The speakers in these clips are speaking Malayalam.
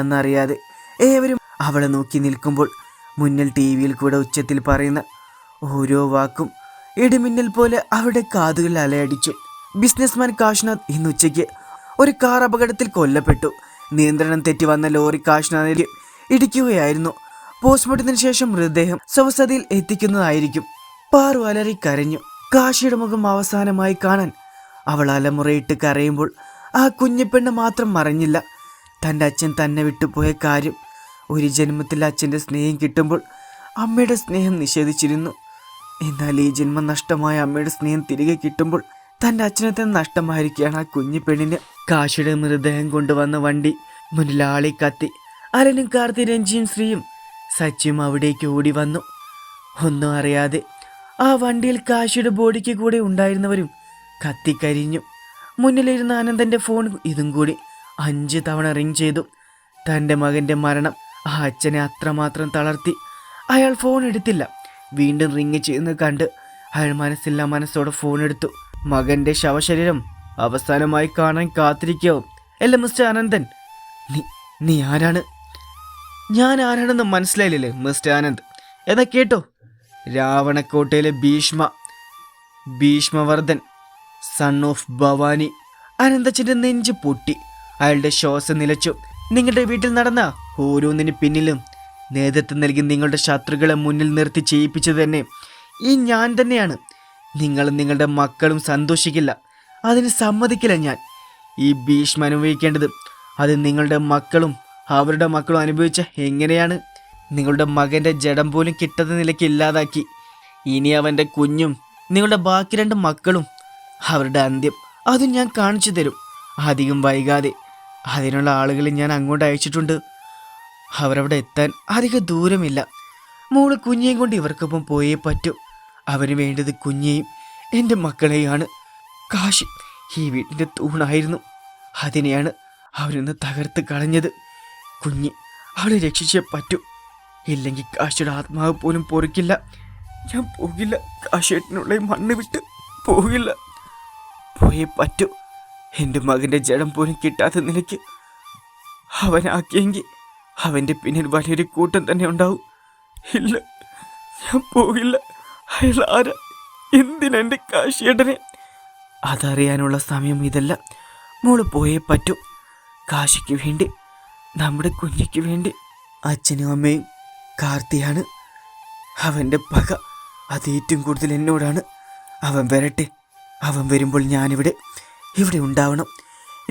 എന്താണെന്നറിയാതെ ഏവരും അവളെ നോക്കി നിൽക്കുമ്പോൾ മുന്നിൽ ടി വിയിൽ കൂടെ ഉച്ചത്തിൽ പറയുന്ന ഓരോ വാക്കും ഇടിമിന്നൽ പോലെ അവരുടെ കാതുകൾ അലയടിച്ചു. ബിസിനസ്മാൻ കാശ്നാഥ് ഇന്ന് ഉച്ചയ്ക്ക് ഒരു കാർ അപകടത്തിൽ കൊല്ലപ്പെട്ടു. നിയന്ത്രണം തെറ്റി വന്ന ലോറി കാശ്നാഥിലേക്ക് ഇടിക്കുകയായിരുന്നു. പോസ്റ്റ്മോർട്ടത്തിന് ശേഷം മൃതദേഹം സ്വസതിയിൽ എത്തിക്കുന്നതായിരിക്കും. പാറു അലറി കരഞ്ഞു. കാശിയുടെ മുഖം അവസാനമായി കാണാൻ അവൾ അലമുറയിട്ട് കരയുമ്പോൾ ആ കുഞ്ഞിപ്പെണ്ണ് മാത്രം മറഞ്ഞില്ല. തന്റെ അച്ഛൻ തന്നെ വിട്ടുപോയ കാര്യം ഒരു ജന്മത്തിൽ അച്ഛന്റെ സ്നേഹം കിട്ടുമ്പോൾ അമ്മയുടെ സ്നേഹം നിഷേധിച്ചിരുന്നു. എന്നാൽ ഈ ജന്മം നഷ്ടമായ അമ്മയുടെ സ്നേഹം തിരികെ കിട്ടുമ്പോൾ തന്റെ അച്ഛനെ തന്നെ നഷ്ടമായിരിക്കുകയാണ് ആ കുഞ്ഞു പെണ്ണിന്. കാശിയുടെ മൃതദേഹം കൊണ്ടുവന്ന വണ്ടി മുന്നിലാളി കത്തി. അരനും കാർത്തി രഞ്ജിയും ശ്രീയും സച്ചിയും അവിടേക്ക് ഓടി വന്നു. ഒന്നും അറിയാതെ ആ വണ്ടിയിൽ കാശിയുടെ ബോഡിക്ക് കൂടെ ഉണ്ടായിരുന്നവരും കത്തിക്കരിഞ്ഞു. മുന്നിലിരുന്ന ആനന്ദന്റെ ഫോൺ ഇതും കൂടി. അഞ്ച് തവണ റിങ് ചെയ്തു. തന്റെ മകന്റെ മരണം ആ അച്ഛനെ അത്രമാത്രം തളർത്തി. അയാൾ ഫോൺ എടുത്തില്ല. വീണ്ടും റിങ് ചെയ്യുന്നത് കണ്ട് അയാൾ മനസ്സില്ല മനസ്സോടെ ഫോൺ എടുത്തു. മകന്റെ ശവശരീരം അവസാനമായി കാണാൻ കാത്തിരിക്കാവും അല്ല മിസ്റ്റർ അനന്തൻ? നീ നീ ആരാണ്? ഞാൻ ആരാണെന്ന് മനസ്സിലായില്ലേ മിസ്റ്റർ ആനന്ദ് എന്നാ കേട്ടോ. രാവണക്കോട്ടയിലെ Bhishma. Bhishmavardhan son of Bhavani. അനന്തച്ചന്റെ നെഞ്ച് പൊട്ടി. അയാളുടെ ശ്വാസം നിലച്ചു. നിങ്ങളുടെ വീട്ടിൽ നടന്ന ഓരോന്നിന് പിന്നിലും നേതൃത്വം നൽകി നിങ്ങളുടെ ശത്രുക്കളെ മുന്നിൽ നിർത്തി ചെയ്യിപ്പിച്ചത് തന്നെ ഈ ഞാൻ തന്നെയാണ്. നിങ്ങളും നിങ്ങളുടെ മക്കളും സന്തോഷിക്കില്ല. അതിന് സമ്മതിക്കില്ല ഞാൻ. ഈ ഭീഷ്മ അനുഭവിക്കേണ്ടത് അത് നിങ്ങളുടെ മക്കളും അവരുടെ മക്കളും അനുഭവിച്ച എങ്ങനെയാണ്? നിങ്ങളുടെ മകന്റെ ജഡം പോലും കിട്ടാത്ത നിലയ്ക്ക് ഇല്ലാതാക്കി. ഇനി അവന്റെ കുഞ്ഞും നിങ്ങളുടെ ബാക്കി രണ്ട് മക്കളും അവരുടെ അന്ത്യം അതും ഞാൻ കാണിച്ചു തരും. അധികം വൈകാതെ അതിനുള്ള ആളുകളെ ഞാൻ അങ്ങോട്ട് അയച്ചിട്ടുണ്ട്. അവരവിടെ എത്താൻ അധിക ദൂരമില്ല. മോൾ കുഞ്ഞേയും കൊണ്ട് ഇവർക്കൊപ്പം പോയേ പറ്റൂ. അവന് വേണ്ടത് കുഞ്ഞേയും എന്റെ മക്കളെയാണ് കാശി ഈ വീട്ടിന്റെ തൂണായിരുന്നു. അതിനെയാണ് അവരൊന്ന് തകർത്ത് കളഞ്ഞത്. കുഞ്ഞ് അവളെ രക്ഷിച്ചേ പറ്റൂ. ഇല്ലെങ്കിൽ കാശിയുടെ ആത്മാവ് പോലും പൊറുക്കില്ല. ഞാൻ പോകില്ല. കാശേട്ടനുള്ള മണ്ണ് വിട്ട് പോകില്ല. പോയേ പറ്റൂ. എന്റെ മകന്റെ ജഡം പോലും കിട്ടാത്ത നിലയ്ക്ക് അവനാക്കിയെങ്കിൽ അവന്റെ പിന്നിൽ വലിയൊരു കൂട്ടം തന്നെ ഉണ്ടാവും. ഇല്ല ഞാൻ പോകില്ല. അയാൾ ആരാ? എന്തിനെന്റെ കാശിയേട്ടനെ അതറിയാനുള്ള സമയം ഇതല്ല. മോൾ പോയേ പറ്റൂ. കാശിക്ക് വേണ്ടി നമ്മുടെ കുഞ്ഞിക്ക് വേണ്ടി. അച്ഛനും അമ്മയും കാർത്തിയാണ്. അവന്റെ പക അത് ഏറ്റവും കൂടുതൽ എന്നോടാണ്. അവൻ വരട്ടെ. അവൻ വരുമ്പോൾ ഞാനിവിടെ. ഇവിടെ ഉണ്ടാവണം.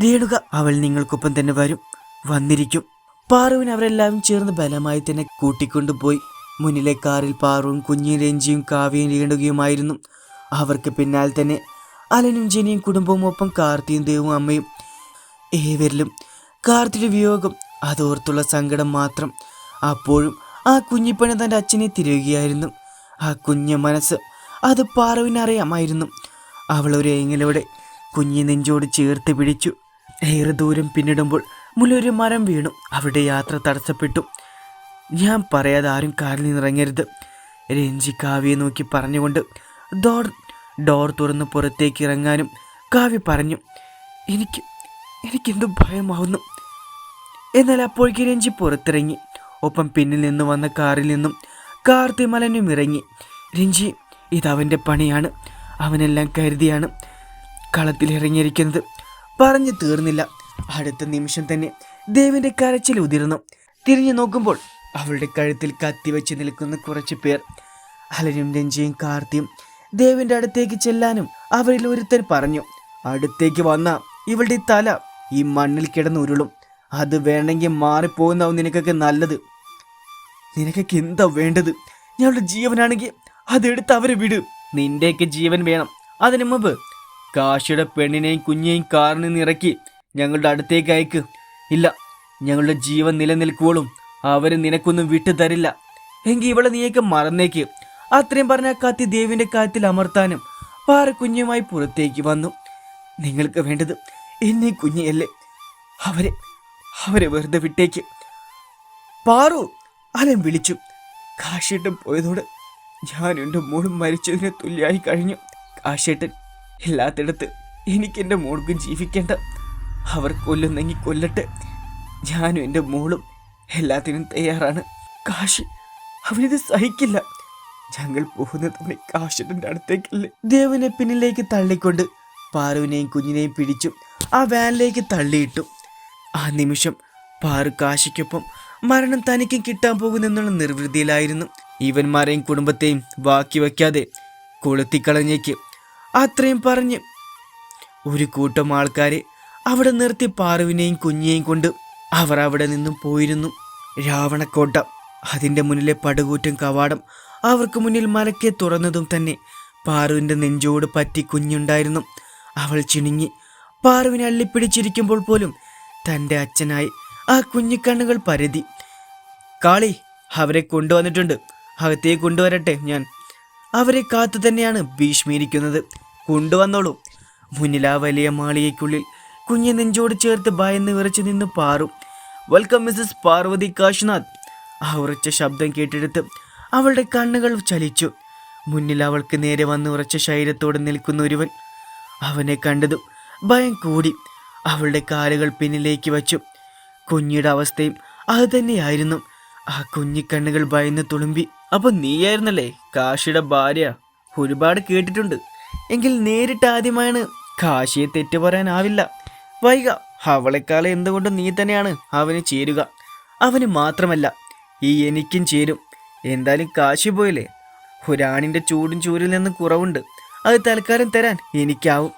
രേണുക അവൾ നിങ്ങൾക്കൊപ്പം തന്നെ വരും. വന്നിരിക്കും. പാറുവിൻ അവരെല്ലാവരും ചേർന്ന് ബലമായി തന്നെ കൂട്ടിക്കൊണ്ടുപോയി. മുന്നിലെ കാറിൽ പാറുവും കുഞ്ഞും രഞ്ജിയും കാവ്യയും രേണുകയുമായിരുന്നു. അവർക്ക് പിന്നാലെ തന്നെ അലനും ജനിയും കുടുംബവും ഒപ്പം കാർത്തിയും ദേവും അമ്മയും ഏവരിലും. കാർത്തിയുടെ വിയോഗം അതോർത്തുള്ള സങ്കടം മാത്രം. അപ്പോഴും ആ കുഞ്ഞിപ്പണി തന്റെ അച്ഛനെ തിരയുകയായിരുന്നു. ആ കുഞ്ഞ മനസ്സ് അത് പാറുവിനറിയാമായിരുന്നു. അവളൊരു ഏങ്ങലോടെ കുഞ്ഞി നെഞ്ചോട് ചേർത്ത് പിടിച്ചു. ഏറെ ദൂരം പിന്നിടുമ്പോൾ മുലൊരു മരം വീണു. അവിടെ യാത്ര തടസ്സപ്പെട്ടു. ഞാൻ പറയാതെ ആരും കാറിൽ നിന്നിറങ്ങരുത്. രഞ്ജി കാവ്യെ നോക്കി പറഞ്ഞുകൊണ്ട് ഡോർ ഡോർ തുറന്ന് പുറത്തേക്ക് ഇറങ്ങാനും കാവ്യ പറഞ്ഞു എനിക്ക് എനിക്കെന്തോ ഭയമാവുന്നു. എന്നാൽ അപ്പോഴേക്ക് രഞ്ജി പുറത്തിറങ്ങി. ഒപ്പം പിന്നിൽ നിന്ന് വന്ന കാറിൽ നിന്നും കാർത്തിമലനും ഇറങ്ങി. രഞ്ജി ഇതവന്റെ പണിയാണ്. അവനെല്ലാം കരുതിയാണ്. കളത്തിൽ ഇറങ്ങിയിരിക്കുന്നത്. പറഞ്ഞു തീർന്നില്ല. അടുത്ത നിമിഷം തന്നെ ദേവിന്റെ കരച്ചിൽ ഉതിർന്നു. തിരിഞ്ഞു നോക്കുമ്പോൾ അവളുടെ കഴുത്തിൽ കത്തിവെച്ച് നിൽക്കുന്ന കുറച്ച് പേർ അലനും രഞ്ജിയും കാർത്തിയും ദേവിന്റെ അടുത്തേക്ക് ചെല്ലാനും അവരിൽ ഒരുത്തൻ പറഞ്ഞു അടുത്തേക്ക് വന്ന ഇവളുടെ തല ഈ മണ്ണിൽ കിടന്ന് ഉരുളും അത് വേണമെങ്കിൽ മാറിപ്പോകുന്നാവും നിനക്കൊക്കെ നല്ലത്. നിനക്കൊക്കെ എന്താ വേണ്ടത്? ഞങ്ങളുടെ ജീവനാണെങ്കിൽ അതെടുത്ത് അവരെ വിട്. നിന്റെയൊക്കെ ജീവൻ വേണം. അതിനു മുമ്പ് കാശിയുടെ പെണ്ണിനെയും കുഞ്ഞിനെയും കാറിൽ നിന്ന് ഇറക്കി ഞങ്ങളുടെ അടുത്തേക്ക് അയക്ക്. ഇല്ല ഞങ്ങളുടെ ജീവൻ നിലനിൽക്കുവോളും. അവർ നിനക്കൊന്നും വിട്ടു തരില്ല. എങ്കിൽ ഇവളെ നീയൊക്കെ മറന്നേക്ക്. അത്രയും പറഞ്ഞ കത്തി ദേവിന്റെ കാര്യത്തിൽ അമർത്താനും പാറ കുഞ്ഞുമായി പുറത്തേക്ക് വന്നു. നിങ്ങൾക്ക് വേണ്ടത് എന്നെ കുഞ്ഞിയല്ലേ. അവരെ അവരെ വെറുതെ വിട്ടേക്ക്. പാറു അലൻ വിളിച്ചു. കാശേട്ടൻ പോയതോട് ഞാൻ എന്റെ മോളും മരിച്ചതിന് തുല്യമായി കഴിഞ്ഞു. കാശേട്ടൻ ഇല്ലാത്തിടത്ത് എനിക്ക് എന്റെ മോൾക്കും ജീവിക്കേണ്ട. അവർ കൊല്ലുന്നെങ്കിൽ കൊല്ലട്ടെ. ഞാനും എന്റെ മോളും എല്ലാത്തിനും തയ്യാറാണ്. കാശി അവനിത് സഹിക്കില്ല. ഞങ്ങൾ പോകുന്നത് തന്നെ കാശിന്റെ അടുത്തേക്കല്ലേ. ദേവനെ പിന്നിലേക്ക് തള്ളിക്കൊണ്ട് പാറുവിനെയും കുഞ്ഞിനെയും പിടിച്ചു ആ വാനിലേക്ക് തള്ളിയിട്ടു ആ നിമിഷം പാറു കാശിക്കൊപ്പം മരണം തനിക്കും കിട്ടാൻ പോകുന്നെന്നുള്ള നിർവൃതിയിലായിരുന്നു. ഇവന്മാരെയും കുടുംബത്തെയും ബാക്കി വയ്ക്കാതെ കൊളുത്തിക്കളഞ്ഞേക്ക് അത്രയും പറഞ്ഞ് ഒരു കൂട്ടം ആൾക്കാരെ അവിടെ നിർത്തി പാറുവിനെയും കുഞ്ഞിയെയും കൊണ്ട് അവർ അവിടെ നിന്നും പോയിരുന്നു. രാവണക്കോട്ട അതിന്റെ മുന്നിലെ പടുകൂറ്റൻ കവാടം അവർക്ക് മുന്നിൽ മലക്കെ തുറന്നതും തന്നെ പാറുവിന്റെ നെഞ്ചോട് പറ്റി കുഞ്ഞുണ്ടായിരുന്നു. അവൾ ചിണുങ്ങി പാറുവിനെ അള്ളിപ്പിടിച്ചിരിക്കുമ്പോൾ പോലും തന്റെ അച്ഛനായി ആ കുഞ്ഞിക്കണ്ണുകൾ പരതി. കാളി അവരെ കൊണ്ടുവന്നിട്ടുണ്ട്. അകത്തേക്ക് കൊണ്ടുവരട്ടെ ഞാൻ. അവരെ കാത്തു തന്നെയാണ് ഭീഷ്മിയിരിക്കുന്നത് കൊണ്ടുവന്നോളൂ. മുന്നിൽ ആ വലിയ മാളികയ്ക്കുള്ളിൽ കുഞ്ഞെ നെഞ്ചോട് ചേർത്ത് ഭയന്ന് വിറച്ചു നിന്ന് പാറും. വെൽക്കം മിസ്സസ് പാർവതി കാശ്നാഥ് ആ ഉറച്ച ശബ്ദം കേട്ടെടുത്ത് അവളുടെ കണ്ണുകൾ ചലിച്ചു. മുന്നിൽ അവൾക്ക് നേരെ വന്ന് ഉറച്ച ശരീരത്തോട് നിൽക്കുന്ന ഒരുവൻ അവനെ കണ്ടതും ഭയം കൂടി അവളുടെ കാലുകൾ പിന്നിലേക്ക് വച്ചു. കുഞ്ഞിയുടെ അവസ്ഥയും അത് തന്നെയായിരുന്നു. ആ കുഞ്ഞിക്കണ്ണുകൾ ഭയന്ന് തുളുമ്പി അപ്പൊ നീയായിരുന്നല്ലേ കാശിയുടെ ഭാര്യ? ഒരുപാട് കേട്ടിട്ടുണ്ട്. എങ്കിൽ നേരിട്ട് ആദ്യമായാണ് കാശിയെ തെറ്റു പറയാനാവില്ല. വൈക അവളെക്കാളെ എന്തുകൊണ്ടും നീ തന്നെയാണ് അവന് ചേരുക? അവന് മാത്രമല്ല ഈ എനിക്കും ചേരും. എന്തായാലും കാശി പോയില്ലേ? ഒരാണിന്റെ ചൂടും ചൂരിൽ നിന്നും കുറവുണ്ട്. അത് തൽക്കാലം തരാൻ എനിക്കാവും.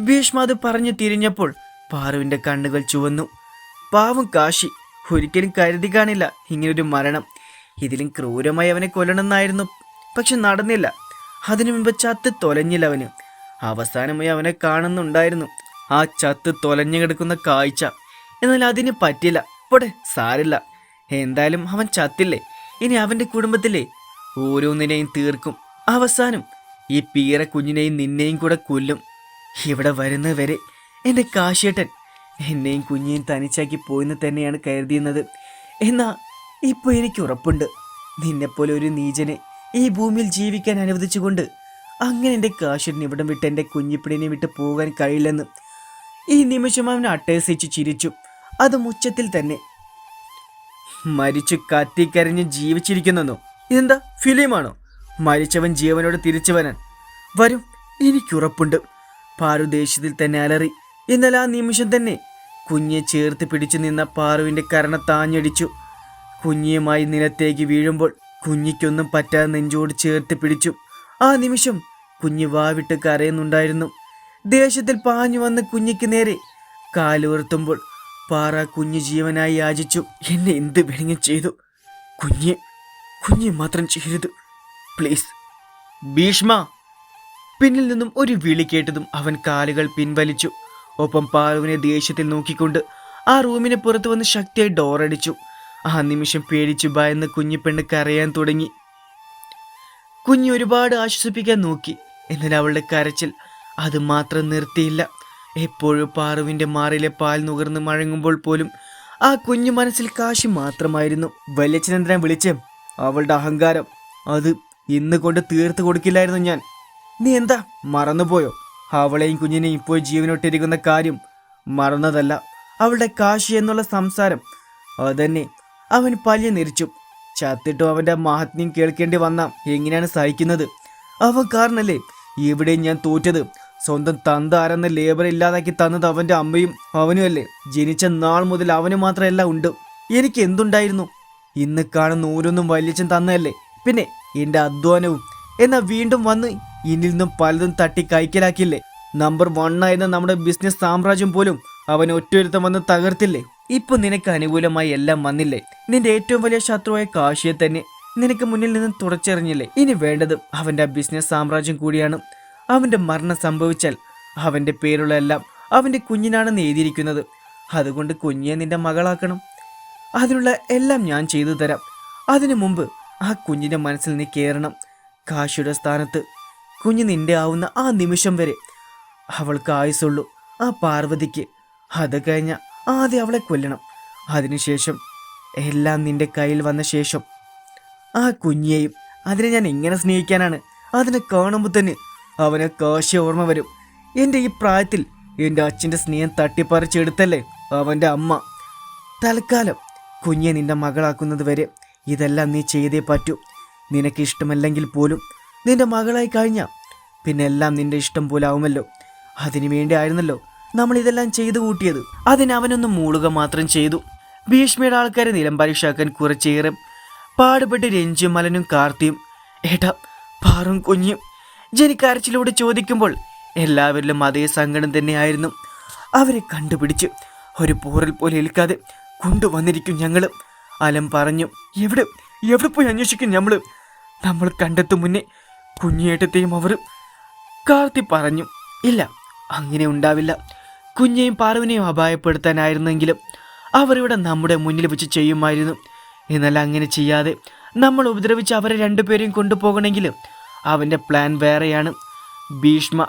ഭീഷ്മ അത് പറഞ്ഞു തിരിഞ്ഞപ്പോൾ പാറുവിന്റെ കണ്ണുകൾ ചുവന്നു. പാവം കാശി ഒരിക്കലും കരുതി കാണില്ല ഇങ്ങനൊരു മരണം. ഇതിലും ക്രൂരമായി അവനെ കൊല്ലണമെന്നായിരുന്നു. പക്ഷെ നടന്നില്ല. അതിനു മുമ്പ് ചത്ത് തൊലഞ്ഞില്ല അവന്. അവസാനമായി അവനെ കാണുന്നുണ്ടായിരുന്നു. ആ ചത്ത് തൊലഞ്ഞു കിടക്കുന്ന കാഴ്ച. എന്നാൽ അതിന് പറ്റില്ല. പോട്ടെ സാരില്ല. എന്തായാലും അവൻ ചത്തില്ലേ? ഇനി അവന്റെ കുടുംബത്തിലെ ഓരോന്നിനെയും തീർക്കും. അവസാനം ഈ പീറ കുഞ്ഞിനെയും നിന്നെയും കൂടെ കൊല്ലും. ഇവിടെ വരുന്നവരെ എന്റെ കാശേട്ടൻ എന്നെയും കുഞ്ഞിനെയും തനിച്ചാക്കി പോയെന്ന് തന്നെയാണ് കരുതിയുന്നത് എന്നാ ഇപ്പോൾ എനിക്ക് ഉറപ്പുണ്ട്. നിന്നെപ്പോലെ ഒരു നീചനെ ഈ ഭൂമിയിൽ ജീവിക്കാൻ അനുവദിച്ചുകൊണ്ട് അങ്ങനെ എന്റെ കാശിന് ഇവിടം വിട്ട് എന്റെ കുഞ്ഞിപ്പിടിനെ വിട്ട് പോകാൻ കഴിയില്ലെന്ന് ഈ നിമിഷം അവൻ അട്ടേസിച്ച് ചിരിച്ചു. അത് മുച്ചത്തിൽ തന്നെ. മരിച്ചു കത്തിക്കരഞ്ഞ് ജീവിച്ചിരിക്കുന്നെന്നോ. ഇതെന്താ? ഫിലിമാണോ? മരിച്ചവൻ ജീവനോട് തിരിച്ചു വരാൻ വരും എനിക്കുറപ്പുണ്ട് പാറു ദേഷ്യത്തിൽ തന്നെ അലറി. എന്നാൽ ആ നിമിഷം തന്നെ കുഞ്ഞെ ചേർത്ത് പിടിച്ചു നിന്ന പാറുവിന്റെ കരണ താഞ്ഞടിച്ചു. കുഞ്ഞിയുമായി നിലത്തേക്ക് വീഴുമ്പോൾ കുഞ്ഞിക്കൊന്നും പറ്റാതെ നെഞ്ചോട് ചേർത്ത് പിടിച്ചു. ആ നിമിഷം കുഞ്ഞ് വാവിട്ട് കരയുന്നുണ്ടായിരുന്നു. ദേഷ്യത്തിൽ പാഞ്ഞു വന്ന് കുഞ്ഞിക്ക് നേരെ കാലുയർത്തുമ്പോൾ പാറ കുഞ്ഞ് ജീവനായി യാചിച്ചു. എന്നെ എന്ത് വേണമെങ്കിലും ചെയ്തു? കുഞ്ഞ് കുഞ്ഞ് മാത്രം ചെയ്യരുത്. പ്ലീസ്. ഭീഷ്മ. പിന്നിൽ നിന്നും ഒരു വിളി കേട്ടതും അവൻ കാലുകൾ പിൻവലിച്ചു. ഒപ്പം പാറുവിനെ ദേഷ്യത്തിൽ നോക്കിക്കൊണ്ട് ആ റൂമിന് പുറത്തു വന്ന് ശക്തിയായി ഡോറടിച്ചു. ആ നിമിഷം പേടിച്ചു ഭയന്ന് കുഞ്ഞിപ്പെണ്ണ് കരയാൻ തുടങ്ങി. കുഞ്ഞ് ഒരുപാട് ആശ്വസിപ്പിക്കാൻ നോക്കി. എന്നാൽ അവളുടെ കരച്ചിൽ അത് മാത്രം നിർത്തിയില്ല. എപ്പോഴും പാറുവിന്റെ മാറിലെ പാൽ നുകർന്ന് മഴങ്ങുമ്പോൾ പോലും ആ കുഞ്ഞു മനസ്സിൽ കാശി മാത്രമായിരുന്നു. വല്യച്ഛനെന്തിനാ വിളിച്ചേ അവളുടെ അഹങ്കാരം അത് ഇന്ന് കൊണ്ട് തീർത്ത് കൊടുക്കില്ലായിരുന്നു ഞാൻ. നീ എന്താ മറന്നുപോയോ? അവളെയും കുഞ്ഞിനെയും ഇപ്പോൾ ജീവനൊട്ടിരിക്കുന്ന കാര്യം മറന്നതല്ല. അവളുടെ കാശി എന്നുള്ള സംസാരം അതന്നെ അവൻ പല്ല് നിരിച്ചു. ചത്തിട്ടും അവന്റെ മഹാത്മ്യം കേൾക്കേണ്ടി വന്ന എങ്ങനെയാണ് സഹിക്കുന്നത്? അവൻ കാരണല്ലേ ഇവിടെ ഞാൻ തോറ്റത്? സ്വന്തം തന്ത ആരെന്ന ലേബർ ഇല്ലാതാക്കി തന്നത് അവന്റെ അമ്മയും അവനുമല്ലേ ജനിച്ച നാൾ മുതൽ അവന് മാത്രമല്ല ഉണ്ട്. എനിക്ക് എന്തുണ്ടായിരുന്നു? ഇന്ന് കാണുന്ന ഓരോന്നും വല്യച്ഛൻ തന്നതല്ലേ? പിന്നെ എന്റെ അധ്വാനവും. എന്നാ വീണ്ടും വന്ന് ഇനിൽ നിന്നും പലതും തട്ടി കൈക്കലാക്കില്ലേ നമ്പർ വണ്ണായിരുന്ന നമ്മുടെ ബിസിനസ് സാമ്രാജ്യം പോലും അവൻ ഒറ്റയൊരുത്തം വന്ന് തകർത്തില്ലേ? ഇപ്പൊ നിനക്ക് അനുകൂലമായി എല്ലാം വന്നില്ലേ? നിന്റെ ഏറ്റവും വലിയ ശത്രുവായ കാശിയെ തന്നെ നിനക്ക് മുന്നിൽ നിന്ന് തുടച്ചെറിഞ്ഞില്ലേ? ഇനി വേണ്ടത് അവന്റെ ബിസിനസ് സാമ്രാജ്യം കൂടിയാണ്. അവന്റെ മരണം സംഭവിച്ചാൽ അവന്റെ പേരുള്ള എല്ലാം അവന്റെ കുഞ്ഞിനാണെന്ന് എഴുതിയിരിക്കുന്നത്. അതുകൊണ്ട് കുഞ്ഞിയെ നിന്റെ മകളാക്കണം. അതിനുള്ള എല്ലാം ഞാൻ ചെയ്തു തരാം. അതിനു മുമ്പ് ആ കുഞ്ഞിന്റെ മനസ്സിൽ നീ കയറണം കാശിയുടെ സ്ഥാനത്ത് കുഞ്ഞ് നിന്റെ ആവുന്ന ആ നിമിഷം വരെ അവൾക്ക് ആയുസുള്ളൂ ആ പാർവതിക്ക് അത് കഴിഞ്ഞ ആദ്യം അവളെ കൊല്ലണം. അതിനുശേഷം എല്ലാം നിന്റെ കയ്യിൽ വന്ന ശേഷം ആ കുഞ്ഞിയെയും അതിനെ ഞാൻ എങ്ങനെ സ്നേഹിക്കാനാണ്? അതിനെ കാണുമ്പോൾ തന്നെ അവനെ കാശി ഓർമ്മ വരും. എന്റെ ഈ പ്രായത്തിൽ എന്റെ അച്ഛന്റെ സ്നേഹം തട്ടിപ്പറിച്ചെടുത്തല്ലേ അവന്റെ അമ്മ? തൽക്കാലം കുഞ്ഞെ നിന്റെ മകളാക്കുന്നത് വരെ ഇതെല്ലാം നീ ചെയ്തേ പറ്റൂ. നിനക്ക് ഇഷ്ടമല്ലെങ്കിൽ പോലും നിന്റെ മകളായി കഴിഞ്ഞാൽ പിന്നെ എല്ലാം നിന്റെ ഇഷ്ടം പോലെ ആവുമല്ലോ. അതിനു വേണ്ടി ആയിരുന്നല്ലോ നമ്മൾ ഇതെല്ലാം ചെയ്തു കൂട്ടിയത്. അതിന് അവനൊന്ന് മൂളുക മാത്രം ചെയ്തു. ഭീഷ്മയുടെ ആൾക്കാരെ നിലം പരീക്ഷാക്കാൻ കുറച്ചേറെ പാടുപെട്ട് രഞ്ജും മലനും കാർത്തിയും ഏട്ടാ പാറും കുഞ്ഞും. ജനിക്കാരച്ചിലൂടെ ചോദിക്കുമ്പോൾ എല്ലാവരിലും അതേ സങ്കടം തന്നെയായിരുന്നു. അവരെ കണ്ടുപിടിച്ച് ഒരു പോറൽ പോലെ ഏൽക്കാതെ കൊണ്ടുവന്നിരിക്കും ഞങ്ങൾ അലം പറഞ്ഞു എവിടെ? എവിടെ പോയി അന്വേഷിക്കും ഞമ്മൾ? നമ്മൾ കണ്ടെത്തും മുന്നേ കുഞ്ഞേട്ടത്തെയും അവർ കാർത്തി പറഞ്ഞു ഇല്ല അങ്ങനെ ഉണ്ടാവില്ല. കുഞ്ഞെയും പാറുവിനെയും അപായപ്പെടുത്താനായിരുന്നെങ്കിലും അവരിവിടെ നമ്മുടെ മുന്നിൽ വെച്ച് ചെയ്യുമായിരുന്നു. എന്നാൽ അങ്ങനെ ചെയ്യാതെ നമ്മൾ ഉപദ്രവിച്ച് അവരെ രണ്ടുപേരെയും കൊണ്ടുപോകണമെങ്കിലും അവന്റെ പ്ലാൻ വേറെയാണ്. ഭീഷ്മ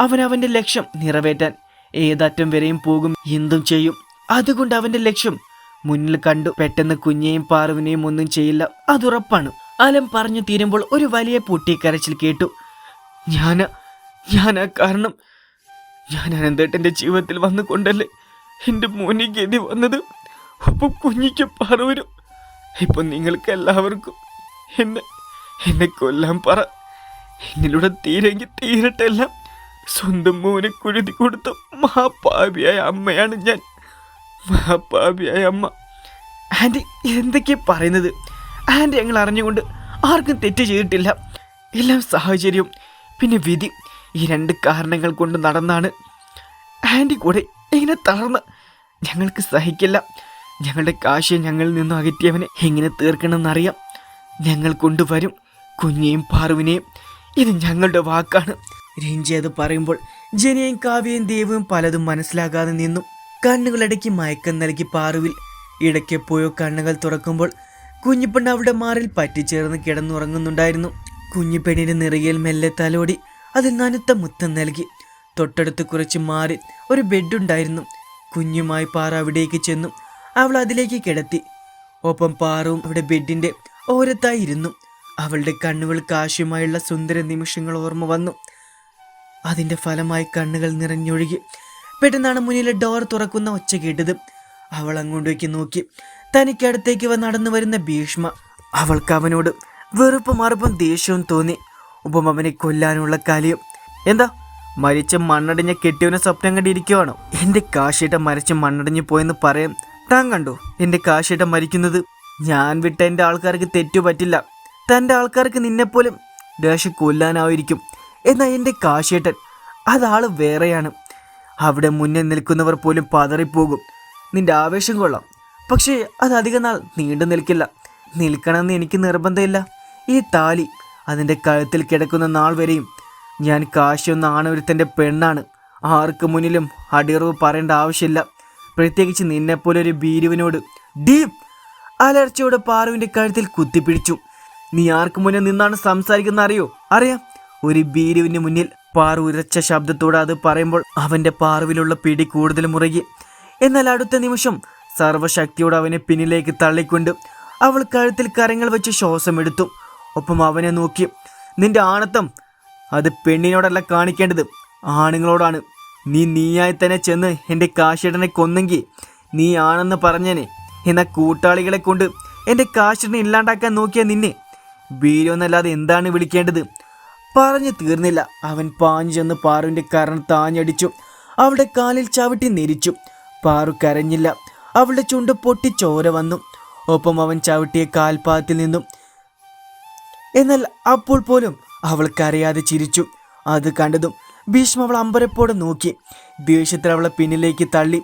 അവനവന്റെ ലക്ഷ്യം നിറവേറ്റാൻ ഏതറ്റം വരെയും പോകും എന്തും ചെയ്യും. അതുകൊണ്ട് അവന്റെ ലക്ഷ്യം മുന്നിൽ കണ്ടു. പെട്ടെന്ന് കുഞ്ഞെയും പാറുവിനെയും ഒന്നും ചെയ്യില്ല. അതുറപ്പാണ് അലം പറഞ്ഞു തീരുമ്പോൾ ഒരു വലിയ പൊട്ടിക്കരച്ചിൽ കേട്ടു. ഞാൻ ഞാനാ കാരണം ഞാൻ അനന്തേട്ടന്റെ ജീവിതത്തിൽ വന്നുകൊണ്ടല്ലേ എന്റെ മോനെ ഗതി വന്നത്? അപ്പം കുഞ്ഞിക്ക് പറവരും ഇപ്പം നിങ്ങൾക്ക് എല്ലാവർക്കും എന്നെ എന്നെ കൊല്ലാൻ പറ. എന്നിലൂടെ തീരെങ്കിൽ തീരട്ടെല്ലാം സ്വന്തം മോനെ കുഴുതി കൊടുത്ത മഹാപാപിയായ അമ്മയാണ് ഞാൻ. മഹാപാപിയായ അമ്മ. ആന്റി എന്തൊക്കെയാണ് പറയുന്നത്? ആന്റി ഞങ്ങൾ അറിഞ്ഞുകൊണ്ട് ആർക്കും തെറ്റ് ചെയ്തിട്ടില്ല. എല്ലാം സാഹചര്യവും പിന്നെ വിധി ഈ രണ്ട് കാരണങ്ങൾ കൊണ്ട് നടന്നാണ് ആന്റി കൂടെ ഇങ്ങനെ തളർന്ന്. ഞങ്ങൾക്ക് സഹിക്കില്ല. ഞങ്ങളുടെ കാശ് ഞങ്ങളിൽ നിന്നും അകറ്റിയവനെ എങ്ങനെ തീർക്കണമെന്നറിയാം. ഞങ്ങൾ കൊണ്ടുവരും കുഞ്ഞിനെയും പാറുവിനെയും. ഇത് ഞങ്ങളുടെ വാക്കാണ്. രഞ്ജി അത് പറയുമ്പോൾ ജനയും കാവ്യയും ദേവും പലതും മനസ്സിലാകാതെ നിന്നു. കണ്ണുകളടക്കി മയക്കം നൽകി പാറുവിൽ. ഇടയ്ക്കെപ്പോയോ കണ്ണുകൾ തുറക്കുമ്പോൾ കുഞ്ഞിപ്പെണ്ണ് അവിടെ മാറിൽ പറ്റിച്ചേർന്ന് കിടന്നുറങ്ങുന്നുണ്ടായിരുന്നു. കുഞ്ഞിപ്പെണ്ണിന്റെ നിറയിൽ മെല്ലെ തലോടി അതിൽ നനുത്ത മുത്തം നൽകി. തൊട്ടടുത്ത് കുറച്ച് മാറി ഒരു ബെഡുണ്ടായിരുന്നു. കുഞ്ഞുമായി പാറ അവിടേക്ക് ചെന്നു. അവൾ അതിലേക്ക് കിടത്തി. ഒപ്പം പാറവും അവിടെ ബെഡിന്റെ ഓരത്തായിരുന്നു. അവളുടെ കണ്ണുകൾ കാശുമായുള്ള സുന്ദര നിമിഷങ്ങൾ ഓർമ്മ വന്നു. അതിന്റെ ഫലമായി കണ്ണുകൾ നിറഞ്ഞൊഴുകി. പെട്ടെന്നാണ് മുന്നിലെ ഡോർ തുറക്കുന്ന ഒച്ച കേട്ടത്. അവൾ അങ്ങോട്ടേക്ക് നോക്കി. തനിക്കടുത്തേക്ക് നടന്നു വരുന്ന ഭീഷ്മ. അവൾക്ക് അവനോട് വെറുപ്പും മറുപ്പും ദേഷ്യവും തോന്നി. ഒപ്പം അവനെ കൊല്ലാനുള്ള കലിയും എന്താ? മരിച്ച മണ്ണടിഞ്ഞ കെട്ടിയവനെ സ്വപ്നം കണ്ടിരിക്കുവാണോ? എന്റെ കാശിട്ട മരിച്ച് മണ്ണടിഞ്ഞു പോയെന്ന് പറയാം. താൻ കണ്ടോ? എന്റെ കാശിട്ട മരിക്കുന്നത്. ഞാൻ വിട്ട എന്റെ ആൾക്കാർക്ക് തെറ്റു പറ്റില്ല. തന്റെ ആൾക്കാർക്ക് നിന്നെപ്പോലും ദേശ കൊല്ലാനായിരിക്കും. എന്നാ എന്റെ കാശേട്ടൻ അതാൾ വേറെയാണ്. അവിടെ മുന്നേ നിൽക്കുന്നവർ പോലും പതറിപ്പോകും. നിന്റെ ആവേശം കൊള്ളാം. പക്ഷേ അത് അധികം നാൾ നീണ്ടു നിൽക്കില്ല. നിൽക്കണമെന്ന് എനിക്ക് നിർബന്ധമില്ല. ഈ താലി അതിന്റെ കഴുത്തിൽ കിടക്കുന്ന നാൾ വരെയും ഞാൻ കാശിയൊന്ന ആണൊരുത്തന്റെ പെണ്ണാണ്. ആർക്ക് മുന്നിലും അടിയറവ് പറയേണ്ട ആവശ്യമില്ല. പ്രത്യേകിച്ച് നിന്നെപ്പോലെ ഒരു ബീരുവിനോട് ഡീപ് അലർച്ചയോടെ പാറുവിന്റെ കഴുത്തിൽ കുത്തിപ്പിടിച്ചു. നീ ആർക്ക് മുന്നിൽ നിന്നാണ് സംസാരിക്കുന്ന അറിയോ? അറിയാം. ഒരു ബീരുവിന് മുന്നിൽ പാറു ഉരച്ച ശബ്ദത്തോടെ അത് പറയുമ്പോൾ അവന്റെ പാറുവിലുള്ള പിടി കൂടുതൽ മുറുകി. എന്നാൽ അടുത്ത നിമിഷം സർവശക്തിയോടെ അവനെ പിന്നിലേക്ക് തള്ളിക്കൊണ്ട് അവൾ കഴുത്തിൽ കരങ്ങൾ വെച്ച് ശ്വാസമെടുത്തു ഒപ്പം അവനെ നോക്കി. നിന്റെ ആണത്തം അത് പെണ്ണിനോടല്ല കാണിക്കേണ്ടത്. ആണുങ്ങളോടാണ്. നീ നീയായി തന്നെ ചെന്ന് എന്റെ കാശിടനെ കൊന്നെങ്കിൽ നീ ആണെന്ന് പറഞ്ഞേനെ. എന്ന കൂട്ടാളികളെ കൊണ്ട് എന്റെ കാശിടനെ ഇല്ലാണ്ടാക്കാൻ നോക്കിയ നിന്നെ. ബീരോന്നല്ലാതെ എന്താണ് വിളിക്കേണ്ടത്? പറഞ്ഞു തീർന്നില്ല. അവൻ പാഞ്ഞു ചെന്ന് പാറുവിന്റെ കരണം താഞ്ഞടിച്ചു. അവളുടെ കാലിൽ ചവിട്ടി നെരിച്ചു പാറു കരഞ്ഞില്ല. അവളുടെ ചുണ്ട് പൊട്ടി ചോര വന്നു. ഒപ്പം അവൻ ചവിട്ടിയ കാൽപാദത്തിൽ നിന്നും എന്നാൽ അപ്പോൾ പോലും അവൾ കരയാതെ ചിരിച്ചു. അത് കണ്ടതും ഭീഷ്മ അവൾ അമ്പരപ്പോടെ നോക്കി. ദേഷ്യത്തിൽ അവളെ പിന്നിലേക്ക് തള്ളി.